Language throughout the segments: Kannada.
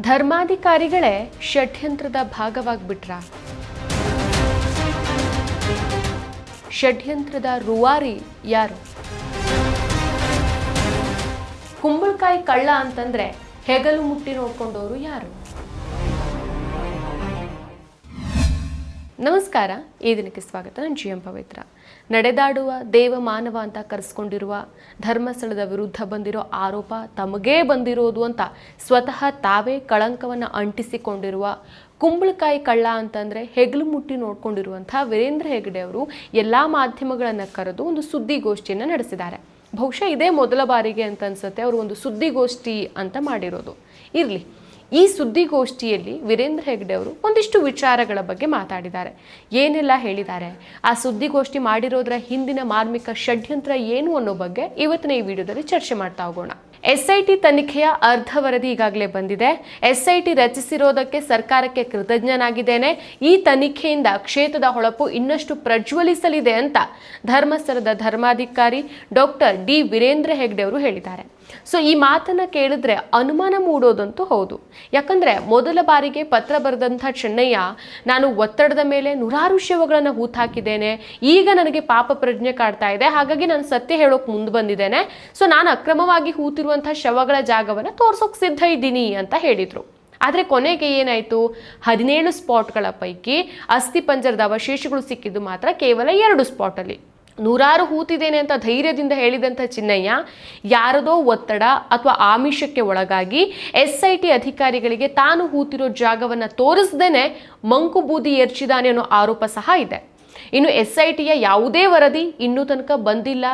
ಧರ್ಮಾಧಿಕಾರಿಗಳೇ ಷಡ್ಯಂತ್ರದ ಭಾಗವಾಗ್ಬಿಟ್ರ. ಷಡ್ಯಂತ್ರದ ರುವಾರಿ ಯಾರು? ಕುಂಬಳಕಾಯಿ ಕಳ್ಳ ಅಂತಂದ್ರೆ ಹೆಗಲು ಮುಟ್ಟಿ ನೋಡ್ಕೊಂಡವರು ಯಾರು? ನಮಸ್ಕಾರ, ಈ ದಿನಕ್ಕೆ ಸ್ವಾಗತ. ನಾನು ಜಿ ಎಂ ಪವಿತ್ರ. ನಡೆದಾಡುವ, ದೇವ ಮಾನವ ಅಂತ ಕರೆಸ್ಕೊಂಡಿರುವ, ಧರ್ಮಸ್ಥಳದ ವಿರುದ್ಧ ಬಂದಿರೋ ಆರೋಪ ತಮಗೇ ಬಂದಿರೋದು ಅಂತ ಸ್ವತಃ ತಾವೇ ಕಳಂಕವನ್ನು ಅಂಟಿಸಿಕೊಂಡಿರುವ ಕುಂಬಳಕಾಯಿ ಕಳ್ಳ ಅಂತಂದರೆ ಹೆಗಲು ಮುಟ್ಟಿ ನೋಡ್ಕೊಂಡಿರುವಂಥ ವೀರೇಂದ್ರ ಹೆಗಡೆ ಅವರು ಎಲ್ಲ ಮಾಧ್ಯಮಗಳನ್ನು ಕರೆದು ಒಂದು ಸುದ್ದಿಗೋಷ್ಠಿಯನ್ನು ನಡೆಸಿದ್ದಾರೆ. ಬಹುಶಃ ಇದೇ ಮೊದಲ ಬಾರಿಗೆ ಅಂತ ಅನ್ಸುತ್ತೆ, ಅವರು ಒಂದು ಸುದ್ದಿಗೋಷ್ಠಿ ಅಂತ ಮಾಡಿರೋದು. ಇರಲಿ. ಈ ಸುದ್ದಿಗೋಷ್ಠಿಯಲ್ಲಿ ವೀರೇಂದ್ರ ಹೆಗ್ಡೆ ಅವರು ಒಂದಿಷ್ಟು ವಿಚಾರಗಳ ಬಗ್ಗೆ ಮಾತಾಡಿದ್ದಾರೆ. ಏನೆಲ್ಲ ಹೇಳಿದ್ದಾರೆ? ಆ ಸುದ್ದಿಗೋಷ್ಠಿ ಮಾಡಿರೋದ್ರ ಹಿಂದಿನ ಮಾರ್ಮಿಕ ಷಡ್ಯಂತ್ರ ಏನು ಅನ್ನೋ ಬಗ್ಗೆ ಇವತ್ತಿನ ಈ ವಿಡಿಯೋದಲ್ಲಿ ಚರ್ಚೆ ಮಾಡ್ತಾ ಹೋಗೋಣ. ಎಸ್ ಐ ಟಿ ತನಿಖೆಯ ಅರ್ಧ ವರದಿ ಈಗಾಗಲೇ ಬಂದಿದೆ. ಎಸ್ ಐ ಟಿ ರಚಿಸಿರೋದಕ್ಕೆ ಸರ್ಕಾರಕ್ಕೆ ಕೃತಜ್ಞನಾಗಿದ್ದೇನೆ. ಈ ತನಿಖೆಯಿಂದ ಕ್ಷೇತ್ರದ ಹೊಳಪು ಇನ್ನಷ್ಟು ಪ್ರಜ್ವಲಿಸಲಿದೆ ಅಂತ ಧರ್ಮಸ್ಥಳದ ಧರ್ಮಾಧಿಕಾರಿ ಡಾಕ್ಟರ್ ಡಿ ವೀರೇಂದ್ರ ಹೆಗ್ಡೆ ಅವರು ಹೇಳಿದ್ದಾರೆ. ಸೊ ಈ ಮಾತನ್ನ ಕೇಳಿದ್ರೆ ಅನುಮಾನ ಮೂಡೋದಂತೂ ಹೌದು. ಯಾಕಂದ್ರೆ ಮೊದಲ ಬಾರಿಗೆ ಪತ್ರ ಬರೆದಂಥ ಚೆನ್ನಯ್ಯ, ನಾನು ಒತ್ತಡದ ಮೇಲೆ ನೂರಾರು ಶವಗಳನ್ನು ಹೂತಾಕಿದ್ದೇನೆ. ಈಗ ನನಗೆ ಪಾಪ ಪ್ರಜ್ಞೆ ಕಾಡ್ತಾ ಇದೆ. ಹಾಗಾಗಿ ನಾನು ಸತ್ಯ ಹೇಳೋಕೆ ಮುಂದೆ ಬಂದಿದ್ದೇನೆ. ಸೊ ನಾನು ಅಕ್ರಮವಾಗಿ ಹೂತಿರುವಂಥ ಶವಗಳ ಜಾಗವನ್ನು ತೋರ್ಸೋಕೆ ಸಿದ್ಧ ಇದ್ದೀನಿ ಅಂತ ಹೇಳಿದರು. ಆದರೆ ಕೊನೆಗೆ ಏನಾಯಿತು? ಹದಿನೇಳು ಸ್ಪಾಟ್ಗಳ ಪೈಕಿ ಅಸ್ಥಿಪಂಜರದ ಅವಶೇಷಗಳು ಸಿಕ್ಕಿದ್ದು ಮಾತ್ರ ಕೇವಲ ಎರಡು ಸ್ಪಾಟಲ್ಲಿ ನೂರಾರು ಹೂತಿದ್ದೇನೆ ಅಂತ ಧೈರ್ಯದಿಂದ ಹೇಳಿದಂಥ ಚಿನ್ನಯ್ಯ ಯಾರದೋ ಒತ್ತಡ ಅಥವಾ ಆಮಿಷಕ್ಕೆ ಒಳಗಾಗಿ ಎಸ್ ಐ ಟಿ ಅಧಿಕಾರಿಗಳಿಗೆ ತಾನು ಹೂತಿರೋ ಜಾಗವನ್ನು ತೋರಿಸ್ದೇನೆ ಮಂಕು ಬೂದಿ ಎರ್ಚಿದಾನೆ ಅನ್ನೋ ಆರೋಪ ಸಹ ಇದೆ. ಇನ್ನು ಎಸ್ ಐ ಟಿಯ ಯಾವುದೇ ವರದಿ ಇನ್ನೂ ತನಕ ಬಂದಿಲ್ಲ.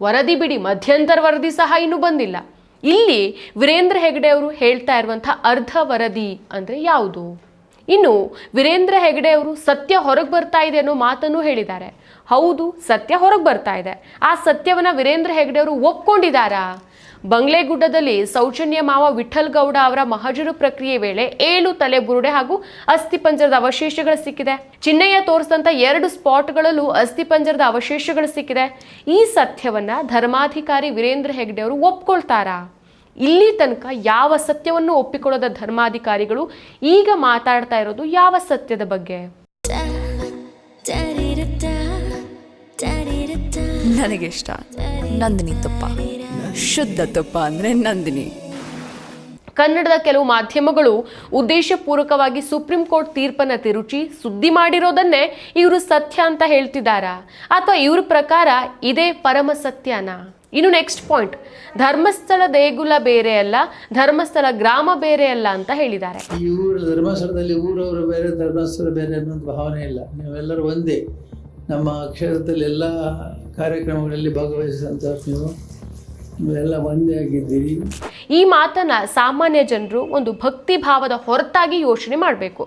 ವರದಿ ಬಿಡಿ, ಮಧ್ಯಂತರ ವರದಿ ಸಹ ಇನ್ನೂ ಬಂದಿಲ್ಲ. ಇಲ್ಲಿ ವೀರೇಂದ್ರ ಹೆಗಡೆ ಅವರು ಹೇಳ್ತಾ ಇರುವಂಥ ಅರ್ಧ ವರದಿ ಅಂದರೆ ಯಾವುದು? ಇನ್ನು ವೀರೇಂದ್ರ ಹೆಗಡೆ ಅವರು ಸತ್ಯ ಹೊರಗೆ ಬರ್ತಾ ಇದೆ ಅನ್ನೋ ಮಾತನ್ನು ಹೇಳಿದ್ದಾರೆ. ಹೌದು, ಸತ್ಯ ಹೊರಗೆ ಬರ್ತಾ ಇದೆ. ಆ ಸತ್ಯವನ್ನು ವೀರೇಂದ್ರ ಹೆಗಡೆ ಅವರು ಒಪ್ಕೊಂಡಿದ್ದಾರಾ? ಬಂಗ್ಲೆಗುಡ್ಡದಲ್ಲಿ ಸೌಜನ್ಯ ಮಾವ ವಿಠಲ್ ಗೌಡ ಅವರ ಮಹಜರು ಪ್ರಕ್ರಿಯೆ ವೇಳೆ ಏಳು ತಲೆ ಬುರುಡೆ ಹಾಗೂ ಅಸ್ಥಿಪಂಜರದ ಅವಶೇಷಗಳು ಸಿಕ್ಕಿದೆ. ಚಿನ್ನಯ್ಯ ತೋರಿಸಿದಂಥ ಎರಡು ಸ್ಪಾಟ್ಗಳಲ್ಲೂ ಅಸ್ಥಿಪಂಜರದ ಅವಶೇಷಗಳು ಸಿಕ್ಕಿದೆ. ಈ ಸತ್ಯವನ್ನ ಧರ್ಮಾಧಿಕಾರಿ ವೀರೇಂದ್ರ ಹೆಗ್ಡೆ ಅವರು ಒಪ್ಕೊಳ್ತಾರಾ? ಇಲ್ಲಿ ತನಕ ಯಾವ ಸತ್ಯವನ್ನು ಒಪ್ಪಿಕೊಳ್ಳದ ಧರ್ಮಾಧಿಕಾರಿಗಳು ಈಗ ಮಾತಾಡ್ತಾ ಇರೋದು ಯಾವ ಸತ್ಯದ ಬಗ್ಗೆ? ನನಗಿಷ್ಟ. ನಂದಿನಿ ತುಪ್ಪ. ಶುದ್ಧ ತುಪ್ಪ ಅಂದರೆ ನಂದಿನಿ. ಕನ್ನಡದ ಕೆಲವು ಮಾಧ್ಯಮಗಳು ಉದ್ದೇಶಪೂರ್ವಕವಾಗಿ ಸುಪ್ರೀಂ ಕೋರ್ಟ್ ತೀರ್ಪನ್ನ ತಿರುಚಿ ಸುದ್ದಿ ಮಾಡಿರೋದನ್ನೇ ಇವರು ಸತ್ಯ ಅಂತ ಹೇಳ್ತಿದ್ದಾರಾ? ಅಥವಾ ಇವ್ರ ಪ್ರಕಾರ ಇದೇ ಪರಮ ಸತ್ಯನಾ? ಇನ್ನು ನೆಕ್ಸ್ಟ್ ಪಾಯಿಂಟ್ ಧರ್ಮಸ್ಥಳ ದೇಗುಲ ಬೇರೆ ಅಲ್ಲ, ಧರ್ಮಸ್ಥಳ ಗ್ರಾಮ ಬೇರೆ ಅಲ್ಲ ಅಂತ ಹೇಳಿದ್ದಾರೆ. ಈ ಊರು ಧರ್ಮಸ್ಥಳದಲ್ಲಿ ಊರವರು ಬೇರೆ, ಧರ್ಮಸ್ಥಳ ಬೇರೆ ಅನ್ನೋದು ಭಾವನೆ ಇಲ್ಲ. ನೀವೆಲ್ಲರೂ ಒಂದೇ. ನಮ್ಮ ಕ್ಷೇತ್ರದಲ್ಲಿ ಎಲ್ಲ ಕಾರ್ಯಕ್ರಮಗಳಲ್ಲಿ ಭಾಗವಹಿಸಿದಂಥ ನೀವು. ನೀವೆಲ್ಲ ಒಂದೇ ಆಗಿದ್ದೀರಿ. ಈ ಮಾತನ್ನ ಸಾಮಾನ್ಯ ಜನರು ಒಂದು ಭಕ್ತಿ ಭಾವದ ಹೊರತಾಗಿ ಯೋಚನೆ ಮಾಡಬೇಕು.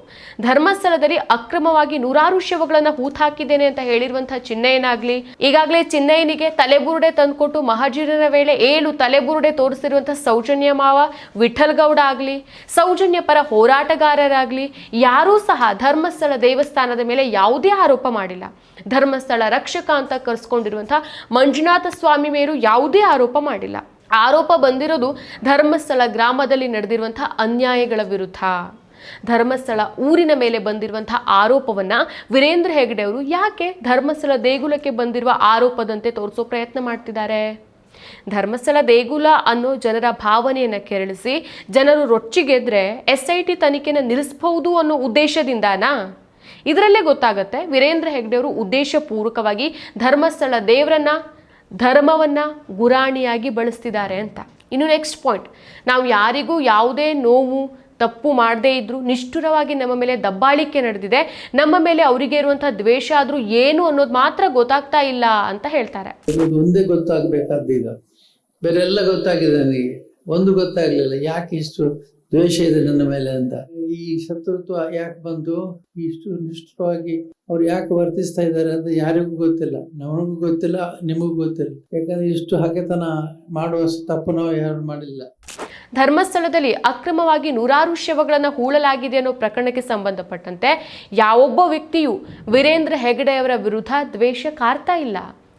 ಧರ್ಮಸ್ಥಳದಲ್ಲಿ ಅಕ್ರಮವಾಗಿ ನೂರಾರು ಶವಗಳನ್ನು ಹೂತಾಕಿದ್ದೇನೆ ಅಂತ ಹೇಳಿರುವಂತಹ ಚಿನ್ನಯ್ಯನಾಗ್ಲಿ, ಈಗಾಗಲೇ ಚಿನ್ನಯ್ಯನಿಗೆ ತಲೆಬುರುಡೆ ತಂದುಕೊಟ್ಟು ಮಹಾಜೀರನ ವೇಳೆ ಏಳು ತಲೆಬುರುಡೆ ತೋರಿಸಿರುವಂತಹ ಸೌಜನ್ಯ ಮಾವ ವಿಠಲ್ ಗೌಡ ಆಗ್ಲಿ, ಸೌಜನ್ಯ ಪರ ಹೋರಾಟಗಾರರಾಗ್ಲಿ, ಯಾರೂ ಸಹ ಧರ್ಮಸ್ಥಳ ದೇವಸ್ಥಾನದ ಮೇಲೆ ಯಾವುದೇ ಆರೋಪ ಮಾಡಿಲ್ಲ. ಧರ್ಮಸ್ಥಳ ರಕ್ಷಕ ಅಂತ ಕರೆಸ್ಕೊಂಡಿರುವಂತಹ ಮಂಜುನಾಥ ಸ್ವಾಮಿ ಮೇರು ಯಾವುದೇ ಆರೋಪ ಮಾಡಿಲ್ಲ. ಆರೋಪ ಬಂದಿರೋದು ಧರ್ಮಸ್ಥಳ ಗ್ರಾಮದಲ್ಲಿ ನಡೆದಿರುವಂತಹ ಅನ್ಯಾಯಗಳ ವಿರುದ್ಧ. ಧರ್ಮಸ್ಥಳ ಊರಿನ ಮೇಲೆ ಬಂದಿರುವಂತಹ ಆರೋಪವನ್ನ ವೀರೇಂದ್ರ ಹೆಗಡೆ ಅವರು ಯಾಕೆ ಧರ್ಮಸ್ಥಳ ದೇಗುಲಕ್ಕೆ ಬಂದಿರುವ ಆರೋಪದಂತೆ ತೋರಿಸೋ ಪ್ರಯತ್ನ ಮಾಡ್ತಿದ್ದಾರೆ? ಧರ್ಮಸ್ಥಳ ದೇಗುಲ ಅನ್ನೋ ಜನರ ಭಾವನೆಯನ್ನು ಕೆರಳಿಸಿ ಜನರು ರೊಚ್ಚಿಗೆದ್ರೆ ಎಸ್ ಐ ಟಿ ತನಿಖೆನ ನಿಲ್ಲಿಸಬಹುದು ಅನ್ನೋ ಉದ್ದೇಶದಿಂದಾನಾ? ಇದರಲ್ಲೇ ಗೊತ್ತಾಗುತ್ತೆ ವೀರೇಂದ್ರ ಹೆಗ್ಡೆ ಅವರು ಉದ್ದೇಶಪೂರ್ವಕವಾಗಿ ಧರ್ಮಸ್ಥಳ ದೇವರನ್ನ, ಧರ್ಮವನ್ನ ಗುರಾಣಿಯಾಗಿ ಬಳಸ್ತಿದ್ದಾರೆ ಅಂತ. ಇನ್ನು ನೆಕ್ಸ್ಟ್ ಪಾಯಿಂಟ್ ನಾವು ಯಾರಿಗೂ ಯಾವುದೇ ನೋವು, ತಪ್ಪು ಮಾಡದೇ ಇದ್ರು ನಿಷ್ಠುರವಾಗಿ ನಮ್ಮ ಮೇಲೆ ದಬ್ಬಾಳಿಕೆ ನಡೆದಿದೆ. ನಮ್ಮ ಮೇಲೆ ಅವರಿಗೆ ಇರುವಂತಹ ದ್ವೇಷ ಆದ್ರೂ ಏನು ಅನ್ನೋದು ಮಾತ್ರ ಗೊತ್ತಾಗ್ತಾ ಇಲ್ಲ ಅಂತ ಹೇಳ್ತಾರೆ. ಒಂದೇ ಗೊತ್ತಾಗಬೇಕಾದ್ದು ಈಗ. ಬೇರೆ ಎಲ್ಲ ಗೊತ್ತಾಗಿದೆ ನನಗೆ. ಒಂದು ಗೊತ್ತಾಗಲಿಲ್ಲ. ಯಾಕೆ ಇಷ್ಟು ದ್ವೇಷ ಇದೆ ನನ್ನ ಮೇಲೆ ಅಂತ. ಈ ಶತ್ರುತ್ವ ಯಾಕೆ ಬಂತು? ಇಷ್ಟು ನಿಷ್ಠವಾಗಿ ಅವ್ರು ಯಾಕೆ ವರ್ತಿಸ್ತಾ ಇದ್ದಾರೆ ಅಂತ ಯಾರಿಗೂ ಗೊತ್ತಿಲ್ಲ. ನಮಗೂ ಗೊತ್ತಿಲ್ಲ ನಿಮಗೂ ಗೊತ್ತಿಲ್ಲ. ಯಾಕಂದ್ರೆ ಇಷ್ಟು ಹಗೆತನ ಮಾಡುವಷ್ಟು ತಪ್ಪು ನಾವು ಯಾರು ಮಾಡಿಲ್ಲ. ಧರ್ಮಸ್ಥಳದಲ್ಲಿ ಅಕ್ರಮವಾಗಿ ನೂರಾರು ಶವಗಳನ್ನು ಹೂಳಲಾಗಿದೆ ಅನ್ನೋ ಪ್ರಕರಣಕ್ಕೆ ಸಂಬಂಧಪಟ್ಟಂತೆ ಯಾವೊಬ್ಬ ವ್ಯಕ್ತಿಯು ವೀರೇಂದ್ರ ಹೆಗಡೆಯವರ ವಿರುದ್ಧ ದ್ವೇಷ ಕಾರ್ತಾ ಇಲ್ಲ.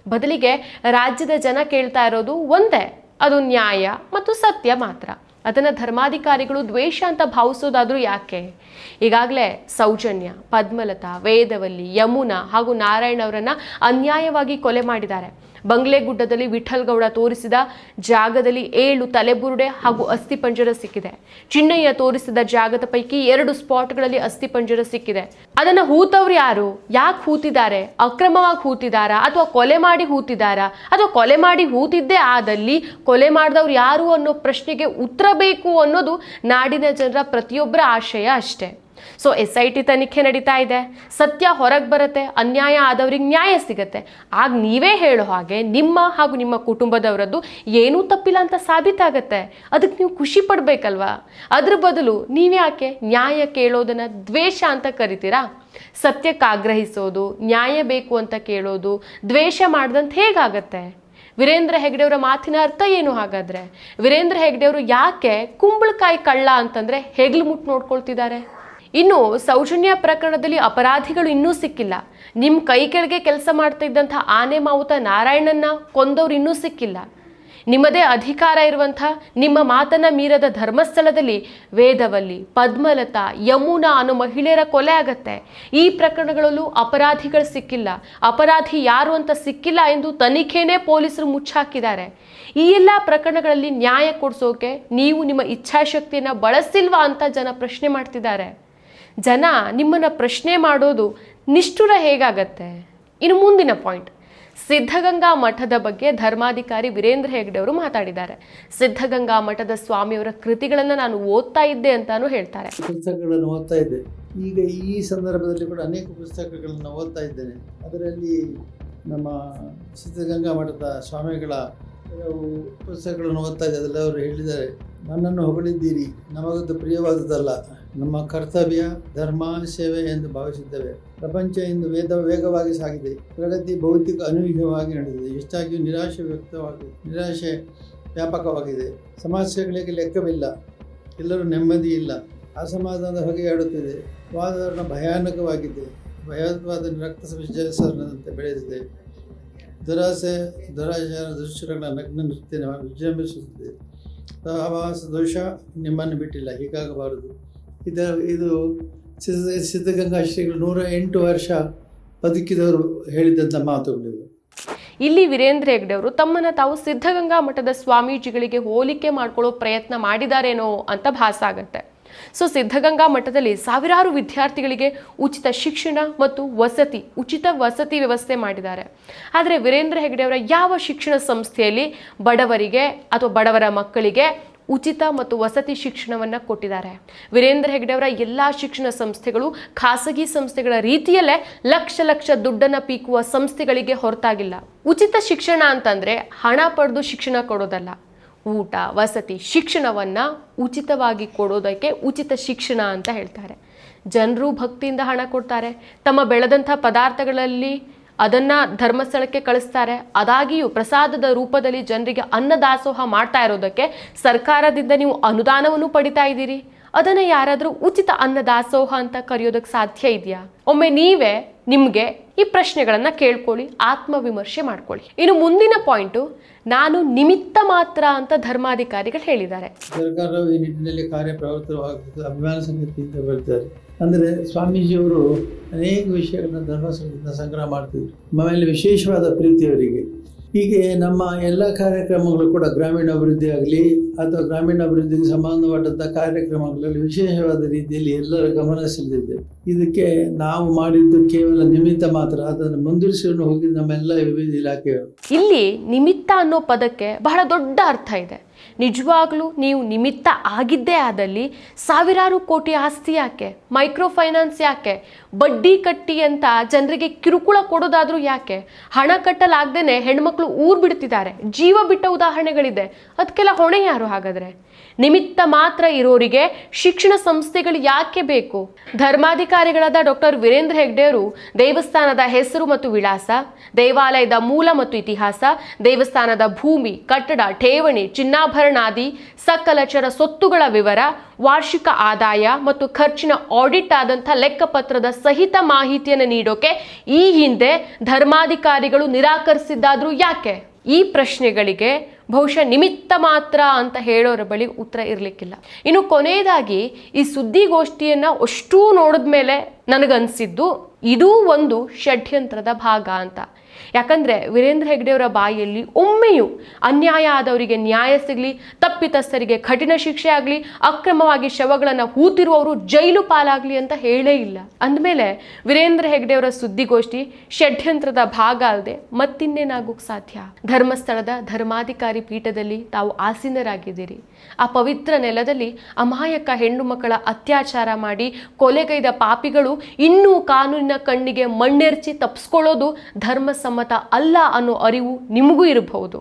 ಬದಲಿಗೆ ರಾಜ್ಯದ ಜನ ಕೇಳ್ತಾ ಇರೋದು ಒಂದೇ. ಅದು ನ್ಯಾಯ ಮತ್ತು ಸತ್ಯ ಮಾತ್ರ. ಅದನ್ನು ಧರ್ಮಾಧಿಕಾರಿಗಳು ದ್ವೇಷ ಅಂತ ಭಾವಿಸೋದಾದರೂ ಯಾಕೆ? ಈಗಾಗಲೇ ಸೌಜನ್ಯ, ಪದ್ಮಲತಾ, ವೇದವಲ್ಲಿ, ಯಮುನಾ ಹಾಗೂ ನಾರಾಯಣ್ ಅವರನ್ನ ಅನ್ಯಾಯವಾಗಿ ಕೊಲೆ ಮಾಡಿದ್ದಾರೆ. ಬಂಗ್ಲೆ ಗುಡ್ಡದಲ್ಲಿ ಗೌಡ ತೋರಿಸಿದ ಜಾಗದಲ್ಲಿ ಏಳು ತಲೆಬುರುಡೆ ಹಾಗೂ ಅಸ್ಥಿಪಂಜರ ಸಿಕ್ಕಿದೆ. ಚಿನ್ನಯ್ಯ ತೋರಿಸಿದ ಜಾಗದ ಪೈಕಿ ಎರಡು ಸ್ಪಾಟ್ಗಳಲ್ಲಿ ಅಸ್ಥಿಪಂಜರ ಸಿಕ್ಕಿದೆ. ಅದನ್ನು ಹೂತವ್ರು ಯಾರು? ಯಾಕೆ ಹೂತಿದ್ದಾರೆ? ಅಕ್ರಮವಾಗಿ ಹೂತಿದಾರಾ ಅಥವಾ ಕೊಲೆ ಮಾಡಿ ಹೂತಿದಾರಾ ಅಥವಾ ಕೊಲೆ ಮಾಡಿ ಹೂತಿದ್ದೇ ಆದಲ್ಲಿ ಕೊಲೆ ಮಾಡಿದವ್ರು ಯಾರು ಅನ್ನೋ ಪ್ರಶ್ನೆಗೆ ಉತ್ತರ ಬೇಕು ಅನ್ನೋದು ನಾಡಿನ ಜನರ ಪ್ರತಿಯೊಬ್ಬರ ಆಶಯ ಅಷ್ಟೇ. ಸೊ ಎಸ್ ಐ ಟಿ ತನಿಖೆ ನಡೀತಾ ಇದೆ. ಸತ್ಯ ಹೊರಗೆ ಬರುತ್ತೆ, ಅನ್ಯಾಯ ಆದವ್ರಿಗೆ ನ್ಯಾಯ ಸಿಗತ್ತೆ. ಆಗ ನೀವೇ ಹೇಳೋ ಹಾಗೆ ನಿಮ್ಮ ಹಾಗೂ ನಿಮ್ಮ ಕುಟುಂಬದವರದ್ದು ಏನೂ ತಪ್ಪಿಲ್ಲ ಅಂತ ಸಾಬೀತಾಗತ್ತೆ. ಅದಕ್ಕೆ ನೀವು ಖುಷಿ ಪಡಬೇಕಲ್ವಾ? ಅದ್ರ ಬದಲು ನೀವ್ಯಾಕೆ ನ್ಯಾಯ ಕೇಳೋದನ್ನ ದ್ವೇಷ ಅಂತ ಕರಿತೀರಾ? ಸತ್ಯಕ್ಕೆ ಆಗ್ರಹಿಸೋದು ನ್ಯಾಯ ಬೇಕು ಅಂತ ಕೇಳೋದು, ದ್ವೇಷ ಮಾಡ್ದಂತ ಹೇಗಾಗತ್ತೆ? ವೀರೇಂದ್ರ ಹೆಗ್ಡೆಯವರ ಮಾತಿನ ಅರ್ಥ ಏನು ಹಾಗಾದ್ರೆ? ವೀರೇಂದ್ರ ಹೆಗ್ಡೆಯವರು ಯಾಕೆ ಕುಂಬಳಕಾಯಿ ಕಳ್ಳ ಅಂತಂದ್ರೆ ಹೆಗ್ಲು ಮುಟ್ಟು ನೋಡ್ಕೊಳ್ತಿದ್ದಾರೆ? ಇನ್ನು ಸೌಜನ್ಯ ಪ್ರಕರಣದಲ್ಲಿ ಅಪರಾಧಿಗಳು ಇನ್ನೂ ಸಿಕ್ಕಿಲ್ಲ. ನಿಮ್ಮ ಕೈ ಕೆಳಗೆ ಕೆಲಸ ಮಾಡ್ತಾ ಇದ್ದಂಥ ಆನೆ ಮಾವುತ ನಾರಾಯಣನ್ನ ಕೊಂದವ್ರು ಇನ್ನೂ ಸಿಕ್ಕಿಲ್ಲ. ನಿಮ್ಮದೇ ಅಧಿಕಾರ ಇರುವಂಥ ನಿಮ್ಮ ಮಾತನ್ನ ಮೀರದ ಧರ್ಮಸ್ಥಳದಲ್ಲಿ ವೇದವಲ್ಲಿ, ಪದ್ಮಲತಾ, ಯಮುನಾ ಅನ್ನೋ ಮಹಿಳೆಯರ ಕೊಲೆ ಆಗತ್ತೆ. ಈ ಪ್ರಕರಣಗಳಲ್ಲೂ ಅಪರಾಧಿಗಳು ಸಿಕ್ಕಿಲ್ಲ. ಅಪರಾಧಿ ಯಾರು ಅಂತ ಸಿಕ್ಕಿಲ್ಲ ಎಂದು ತನಿಖೆನೇ ಪೊಲೀಸರು ಮುಚ್ಚಾಕಿದ್ದಾರೆ. ಈ ಎಲ್ಲ ಪ್ರಕರಣಗಳಲ್ಲಿ ನ್ಯಾಯ ಕೊಡಿಸೋಕೆ ನೀವು ನಿಮ್ಮ ಇಚ್ಛಾಶಕ್ತಿಯನ್ನು ಬಳಸಿಲ್ವಾ ಅಂತ ಜನ ಪ್ರಶ್ನೆ ಮಾಡ್ತಿದ್ದಾರೆ. ಜನ ನಿಮ್ಮನ್ನು ಪ್ರಶ್ನೆ ಮಾಡೋದು ನಿಷ್ಠುರ ಹೇಗಾಗತ್ತೆ? ಇನ್ನು ಮುಂದಿನ ಪಾಯಿಂಟ್ ಸಿದ್ಧಗಂಗಾ ಮಠದ ಬಗ್ಗೆ ಧರ್ಮಾಧಿಕಾರಿ ವೀರೇಂದ್ರ ಹೆಗ್ಡೆ ಅವರು ಮಾತಾಡಿದ್ದಾರೆ. ಸಿದ್ಧಗಂಗಾ ಮಠದ ಸ್ವಾಮಿಯವರ ಕೃತಿಗಳನ್ನು ನಾನು ಓದ್ತಾ ಇದ್ದೆ ಅಂತಾನು ಹೇಳ್ತಾರೆ. ಪುಸ್ತಕಗಳನ್ನು ಓದ್ತಾ ಇದ್ದೆ. ಈಗ ಈ ಸಂದರ್ಭದಲ್ಲಿ ಕೂಡ ಅನೇಕ ಪುಸ್ತಕಗಳನ್ನು ಓದ್ತಾ ಇದ್ದೇನೆ. ಅದರಲ್ಲಿ ನಮ್ಮ ಸಿದ್ಧಗಂಗಾ ಮಠದ ಸ್ವಾಮಿಗಳ ಪುಸ್ತಕಗಳನ್ನು ಓದ್ತಾ ಇದ್ದೆ. ಅದರಲ್ಲಿ ಅವರು ಹೇಳಿದ್ದಾರೆ. ನನ್ನನ್ನು ಹೊಗಳಿದ್ದೀರಿ. ನಮಗದು ಪ್ರಿಯವಾದುದಲ್ಲ ನಮ್ಮ ಕರ್ತವ್ಯ, ಧರ್ಮ, ಸೇವೆ ಎಂದು ಭಾವಿಸಿದ್ದೇವೆ. ಪ್ರಪಂಚ ಇಂದು ವೇದ, ವೇಗವಾಗಿ ಸಾಗಿದೆ. ಪ್ರಗತಿ ಭೌತಿಕ ಅನೂಹ್ಯವಾಗಿ ನಡೆದಿದೆ. ಎಷ್ಟಾಗಿಯೂ ನಿರಾಶೆ ವ್ಯಕ್ತವಾಗಿದೆ. ನಿರಾಶೆ ವ್ಯಾಪಕವಾಗಿದೆ. ಸಮಸ್ಯೆಗಳಿಗೆ ಲೆಕ್ಕವಿಲ್ಲ. ಎಲ್ಲರೂ ನೆಮ್ಮದಿ ಇಲ್ಲ. ಅಸಮಾಧಾನದ ಹೊಗೆ ಆಡುತ್ತಿದೆ. ವಾತಾವರಣ ಭಯಾನಕವಾಗಿದೆ. ಭಯೋತ್ಪಾದ ರಕ್ತ ವಿಜಯಸರಣದಂತೆ ಬೆಳೆದಿದೆ. ದುರಾಸೆ, ದುರಾಚಾರ ದುಶ್ಚರಗಳ ನಗ್ನ ನೃತ್ಯ ವಿಜೃಂಭಿಸುತ್ತಿದೆ. ಸಹವಾಸ, ದೋಷ ನಿಮ್ಮನ್ನು ಬಿಟ್ಟಿಲ್ಲ. ಹೀಗಾಗಬಾರದು. ಇದು ಇದು ಸಿದ್ಧ, ಸಿದ್ಧಗಂಗಾ ಶ್ರೀಗಳು ನೂರ ಎಂಟು ವರ್ಷ ಬದುಕಿದವರು ಹೇಳಿದಂಥ ಮಾತುಗಳಿವೆ ಇಲ್ಲಿ ವೀರೇಂದ್ರ ಹೆಗ್ಡೆ ಅವರು, ತಮ್ಮನ್ನ ತಾವು ಸಿದ್ಧಗಂಗಾ ಮಠದ ಸ್ವಾಮೀಜಿಗಳಿಗೆ ಹೋಲಿಕೆ ಮಾಡ್ಕೊಳ್ಳೋ ಪ್ರಯತ್ನ ಮಾಡಿದಾರೇನೋ ಅಂತ ಭಾಸ ಆಗತ್ತೆ ಸೊ ಸಿದ್ಧಗಂಗಾ ಮಠದಲ್ಲಿ ಸಾವಿರಾರು ವಿದ್ಯಾರ್ಥಿಗಳಿಗೆ ಉಚಿತ ಶಿಕ್ಷಣ ಮತ್ತು ವಸತಿ, ಉಚಿತ ವಸತಿ ವ್ಯವಸ್ಥೆ ಮಾಡಿದ್ದಾರೆ. ಆದರೆ ವೀರೇಂದ್ರ ಹೆಗ್ಡೆ ಅವರ ಯಾವ ಶಿಕ್ಷಣ ಸಂಸ್ಥೆಯಲ್ಲಿ ಬಡವರಿಗೆ ಅಥವಾ ಬಡವರ ಮಕ್ಕಳಿಗೆ ಉಚಿತ ಮತ್ತು ವಸತಿ ಶಿಕ್ಷಣವನ್ನು ಕೊಟ್ಟಿದ್ದಾರೆ. ವೀರೇಂದ್ರ ಹೆಗ್ಡೆ ಅವರ ಎಲ್ಲ ಶಿಕ್ಷಣ ಸಂಸ್ಥೆಗಳು ಖಾಸಗಿ ಸಂಸ್ಥೆಗಳ ರೀತಿಯಲ್ಲೇ ಲಕ್ಷ ಲಕ್ಷ ದುಡ್ಡನ್ನು ಪೀಕುವ ಸಂಸ್ಥೆಗಳಿಗೆ ಹೊರತಾಗಿಲ್ಲ. ಉಚಿತ ಶಿಕ್ಷಣ ಅಂತಂದ್ರೆ ಹಣ ಪಡೆದು ಶಿಕ್ಷಣ ಕೊಡೋದಲ್ಲ. ಊಟ, ವಸತಿ ಶಿಕ್ಷಣವನ್ನು ಉಚಿತವಾಗಿ ಕೊಡೋದಕ್ಕೆ ಉಚಿತ ಶಿಕ್ಷಣ ಅಂತ ಹೇಳ್ತಾರೆ. ಜನರು ಭಕ್ತಿಯಿಂದ ಹಣ ಕೊಡ್ತಾರೆ. ತಮ್ಮ ಬೆಳೆದಂಥ ಪದಾರ್ಥಗಳಲ್ಲಿ ಅದನ್ನ ಧರ್ಮಸ್ಥಳಕ್ಕೆ ಕಳಿಸ್ತಾರೆ. ಅದಾಗಿಯೂ ಪ್ರಸಾದದ ರೂಪದಲ್ಲಿ ಜನರಿಗೆ ಅನ್ನದಾಸೋಹ ಮಾಡ್ತಾ ಇರೋದಕ್ಕೆ ಸರ್ಕಾರದಿಂದ ನೀವು ಅನುದಾನವನ್ನು ಪಡಿತಾ ಇದ್ದೀರಿ. ಅದನ್ನ ಯಾರಾದರೂ ಉಚಿತ ಅನ್ನದಾಸೋಹ ಅಂತ ಕರೆಯೋದಕ್ಕೆ ಸಾಧ್ಯ ಇದೆಯಾ? ಒಮ್ಮೆ ನೀವೇ ನಿಮಗೆ ಈ ಪ್ರಶ್ನೆಗಳನ್ನು ಕೇಳ್ಕೊಳ್ಳಿ, ಆತ್ಮವಿಮರ್ಶೆ ಮಾಡ್ಕೊಳ್ಳಿ. ಇನ್ನು ಮುಂದಿನ ಪಾಯಿಂಟು, ನಾನು ನಿಮಿತ್ತ ಮಾತ್ರ ಅಂತ ಧರ್ಮಾಧಿಕಾರಿಗಳು ಹೇಳಿದ್ದಾರೆ. ಸರ್ಕಾರವು ಈ ನಿಟ್ಟಿನಲ್ಲಿ ಕಾರ್ಯಪ್ರವೃತ್ತವಾಗುತ್ತದೆ ಅಭಿಮಾನ ಸಂಗತಿಯಿಂದ ಬರ್ತಾರೆ ಅಂದರೆ ಸ್ವಾಮೀಜಿಯವರು ಅನೇಕ ವಿಷಯಗಳನ್ನ ಧರ್ಮ ಸಂಗ್ರಹ ಮಾಡ್ತಿದ್ರು. ಮನೆಯಲ್ಲಿ ವಿಶೇಷವಾದ ಪ್ರೀತಿ ಅವರಿಗೆ. ಹೀಗೆ ನಮ್ಮ ಎಲ್ಲ ಕಾರ್ಯಕ್ರಮಗಳು ಕೂಡ ಗ್ರಾಮೀಣ ಅಭಿವೃದ್ಧಿ ಆಗಲಿ ಅಥವಾ ಗ್ರಾಮೀಣ ಅಭಿವೃದ್ಧಿಗೆ ಕಾರ್ಯಕ್ರಮಗಳಲ್ಲಿ ವಿಶೇಷವಾದ ರೀತಿಯಲ್ಲಿ ಎಲ್ಲರ ಗಮನ ಸೆಳೆದಿದೆ. ಇದಕ್ಕೆ ನಾವು ಮಾಡಿದ್ದು ಕೇವಲ ನಿಮಿತ್ತ ಮಾತ್ರ, ಅದನ್ನು ಮುಂದುವರಿಸಿಕೊಂಡು ಹೋಗಿದ್ದು ನಮ್ಮೆಲ್ಲ ವಿವಿಧ ಇಲಾಖೆಗಳು. ಇಲ್ಲಿ ನಿಮಿತ್ತ ಅನ್ನೋ ಪದಕ್ಕೆ ಬಹಳ ದೊಡ್ಡ ಅರ್ಥ ಇದೆ. ನಿಜವಾಗ್ಲೂ ನೀವು ನಿಮಿತ್ತ ಆಗಿದ್ದೇ ಆದಲ್ಲಿ ಸಾವಿರಾರು ಕೋಟಿ ಆಸ್ತಿ ಯಾಕೆ? ಮೈಕ್ರೋ ಫೈನಾನ್ಸ್ ಯಾಕೆ? ಬಡ್ಡಿ ಕಟ್ಟಿ ಅಂತ ಜನರಿಗೆ ಕಿರುಕುಳ ಕೊಡೋದಾದ್ರೂ ಯಾಕೆ? ಹಣ ಕಟ್ಟಲಾಗ್ದೇ ಹೆಣ್ಮಕ್ಳು ಊರ್ ಬಿಡ್ತಿದ್ದಾರೆ. ಜೀವ ಬಿಟ್ಟ ಉದಾಹರಣೆಗಳಿದೆ. ಅದಕ್ಕೆಲ್ಲ ಹೊಣೆ ಯಾರು ಹಾಗಾದ್ರೆ? ನಿಮಿತ್ತ ಮಾತ್ರ ಇರೋರಿಗೆ ಶಿಕ್ಷಣ ಸಂಸ್ಥೆಗಳು ಯಾಕೆ ಬೇಕು? ಧರ್ಮಾಧಿಕಾರಿಗಳಾದ ಡಾಕ್ಟರ್ ವೀರೇಂದ್ರ ಹೆಗ್ಡೆಯವರು ದೇವಸ್ಥಾನದ ಹೆಸರು ಮತ್ತು ವಿಳಾಸ, ದೇವಾಲಯದ ಮೂಲ ಮತ್ತು ಇತಿಹಾಸ, ದೇವಸ್ಥಾನದ ಭೂಮಿ, ಕಟ್ಟಡ, ಠೇವಣಿ ಚಿನ್ನಾಭರಣಾದಿ ಸಕಲ ಚರ ಸೊತ್ತುಗಳ ವಿವರ, ವಾರ್ಷಿಕ ಆದಾಯ ಮತ್ತು ಖರ್ಚಿನ ಆಡಿಟ್ ಆದಂಥ ಲೆಕ್ಕಪತ್ರದ ಸಹಿತ ಮಾಹಿತಿಯನ್ನು ನೀಡೋಕೆ ಈ ಹಿಂದೆ ಧರ್ಮಾಧಿಕಾರಿಗಳು ನಿರಾಕರಿಸಿದ್ದಾದರೂ ಯಾಕೆ? ಈ ಪ್ರಶ್ನೆಗಳಿಗೆ ಬಹುಶಃ ನಿಮಿತ್ತ ಮಾತ್ರ ಅಂತ ಹೇಳೋರ ಬಳಿ ಉತ್ತರ ಇರಲಿಕ್ಕಿಲ್ಲ. ಇನ್ನು ಕೊನೆಯದಾಗಿ ಈ ಸುದ್ದಿಗೋಷ್ಠಿಯನ್ನು ಅಷ್ಟೂ ನೋಡಿದ್ಮೇಲೆ ನನಗನ್ಸಿದ್ದು, ಇದೂ ಒಂದು ಷಡ್ಯಂತ್ರದ ಭಾಗ ಅಂತ. ಯಾಕಂದ್ರೆ ವೀರೇಂದ್ರ ಹೆಗ್ಡೆಯವರ ಬಾಯಿಯಲ್ಲಿ ಒಮ್ಮೆಯೂ ಅನ್ಯಾಯ ಆದವರಿಗೆ ನ್ಯಾಯ ಸಿಗಲಿ, ತಪ್ಪಿತಸ್ಥರಿಗೆ ಕಠಿಣ ಶಿಕ್ಷೆ ಆಗಲಿ, ಅಕ್ರಮವಾಗಿ ಶವಗಳನ್ನು ಹೂತಿರುವವರು ಜೈಲು ಪಾಲಾಗಲಿ ಅಂತ ಹೇಳೇ ಇಲ್ಲ. ಅಂದಮೇಲೆ ವೀರೇಂದ್ರ ಹೆಗ್ಡೆಯವರ ಸುದ್ದಿಗೋಷ್ಠಿ ಷಡ್ಯಂತ್ರದ ಭಾಗ ಅಲ್ಲದೆ ಮತ್ತಿನ್ನೇನಾಗೋಕ್ಕೆ ಸಾಧ್ಯ? ಧರ್ಮಸ್ಥಳದ ಧರ್ಮಾಧಿಕಾರಿ ಪೀಠದಲ್ಲಿ ತಾವು ಆಸೀನರಾಗಿದ್ದೀರಿ. ಆ ಪವಿತ್ರ ನೆಲದಲ್ಲಿ ಅಮಾಯಕ ಹೆಣ್ಣು ಮಕ್ಕಳ ಅತ್ಯಾಚಾರ ಮಾಡಿ ಕೊಲೆಗೈದ ಪಾಪಿಗಳು ಇನ್ನೂ ಕಾನೂನಿನ ಕಣ್ಣಿಗೆ ಮಣ್ಣೆರ್ಚಿ ತಪ್ಪಿಸ್ಕೊಳ್ಳೋದು ಧರ್ಮಸಮ್ಮತ ಅಲ್ಲ ಅನ್ನೋ ಅರಿವು ನಿಮಗೂ ಇರಬಹುದು.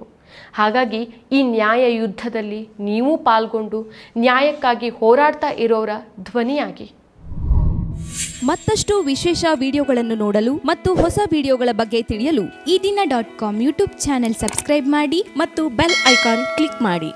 ಹಾಗಾಗಿ ಈ ನ್ಯಾಯ ಯುದ್ಧದಲ್ಲಿ ನೀವು ಪಾಲ್ಗೊಂಡು ನ್ಯಾಯಕ್ಕಾಗಿ ಹೋರಾಡ್ತಾ ಇರೋರ ಧ್ವನಿಯಾಗಿ. ಮತ್ತಷ್ಟು ವಿಶೇಷ ವಿಡಿಯೋಗಳನ್ನು ನೋಡಲು ಮತ್ತು ಹೊಸ ವಿಡಿಯೋಗಳ ಬಗ್ಗೆ ತಿಳಿಯಲು Ee Dina dot com YouTube channel subscribe ಮಾಡಿ ಮತ್ತು ಬೆಲ್ ಐಕಾನ್ ಕ್ಲಿಕ್ ಮಾಡಿ.